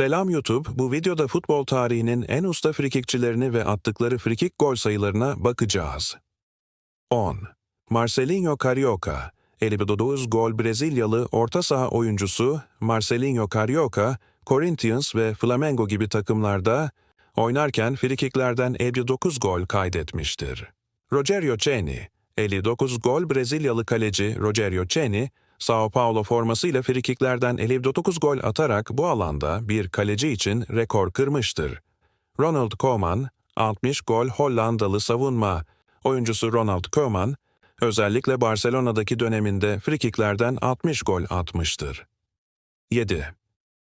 Selam YouTube, bu videoda futbol tarihinin en usta frikikçilerini ve attıkları frikik gol sayılarına bakacağız. 10. Marcelinho Carioca 59 gol Brezilyalı orta saha oyuncusu Marcelinho Carioca, Corinthians ve Flamengo gibi takımlarda oynarken frikiklerden 59 gol kaydetmiştir. Rogerio Ceni 59 gol Brezilyalı kaleci Rogerio Ceni, Sao Paulo formasıyla frikiklerden 59 gol atarak bu alanda bir kaleci için rekor kırmıştır. Ronald Koeman, 60 gol Hollandalı savunma oyuncusu Ronald Koeman, özellikle Barcelona'daki döneminde frikiklerden 60 gol atmıştır. 7.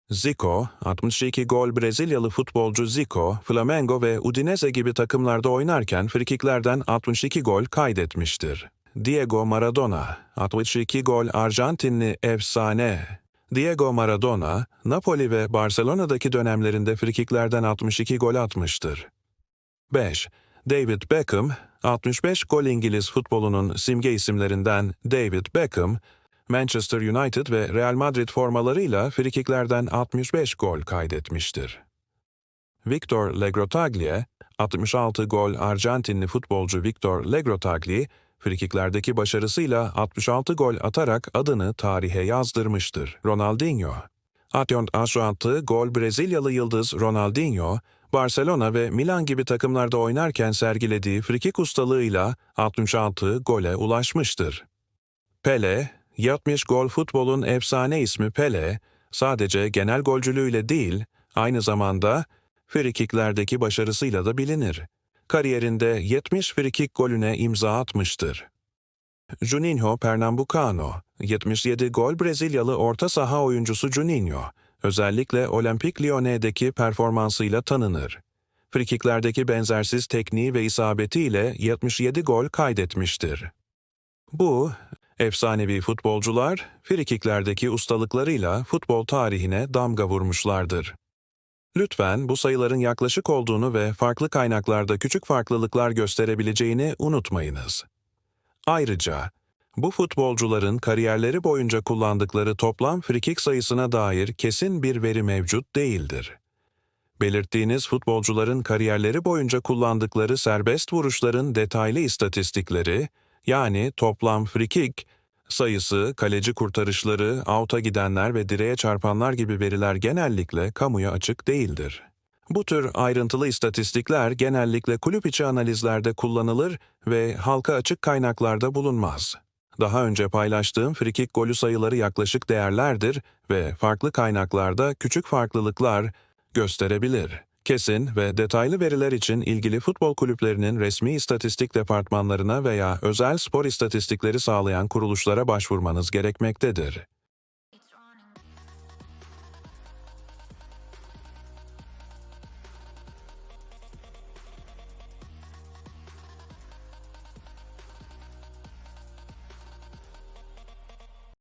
Zico, 62 gol Brezilyalı futbolcu Zico, Flamengo ve Udinese gibi takımlarda oynarken frikiklerden 62 gol kaydetmiştir. Diego Maradona, 62 gol Arjantinli efsane. Diego Maradona, Napoli ve Barcelona'daki dönemlerinde frikiklerden 62 gol atmıştır. 5. David Beckham, 65 gol İngiliz futbolunun simge isimlerinden David Beckham, Manchester United ve Real Madrid formalarıyla frikiklerden 65 gol kaydetmiştir. Victor Legrotaglie, 66 gol Arjantinli futbolcu Victor Legrotaglie, frikiklerdeki başarısıyla 66 gol atarak adını tarihe yazdırmıştır. Ronaldinho, 66 gol Brezilyalı yıldız Ronaldinho, Barcelona ve Milan gibi takımlarda oynarken sergilediği frikik ustalığıyla 66 gole ulaşmıştır. Pele, 70 gol futbolun efsane ismi Pele, sadece genel golcülüğüyle değil, aynı zamanda frikiklerdeki başarısıyla da bilinir. Kariyerinde 70 frikik golüne imza atmıştır. Juninho Pernambucano, 77 gol Brezilyalı orta saha oyuncusu Juninho, özellikle Olimpik Lyonnaise'deki performansıyla tanınır. Frikiklerdeki benzersiz tekniği ve isabetiyle 77 gol kaydetmiştir. Bu, efsanevi futbolcular, frikiklerdeki ustalıklarıyla futbol tarihine damga vurmuşlardır. Lütfen bu sayıların yaklaşık olduğunu ve farklı kaynaklarda küçük farklılıklar gösterebileceğini unutmayınız. Ayrıca, bu futbolcuların kariyerleri boyunca kullandıkları toplam frikik sayısına dair kesin bir veri mevcut değildir. Belirttiğiniz futbolcuların kariyerleri boyunca kullandıkları serbest vuruşların detaylı istatistikleri, yani toplam frikik, sayısı, kaleci kurtarışları, out'a gidenler ve direğe çarpanlar gibi veriler genellikle kamuya açık değildir. Bu tür ayrıntılı istatistikler genellikle kulüp içi analizlerde kullanılır ve halka açık kaynaklarda bulunmaz. Daha önce paylaştığım frikik golü sayıları yaklaşık değerlerdir ve farklı kaynaklarda küçük farklılıklar gösterebilir. Kesin ve detaylı veriler için ilgili futbol kulüplerinin resmi istatistik departmanlarına veya özel spor istatistikleri sağlayan kuruluşlara başvurmanız gerekmektedir.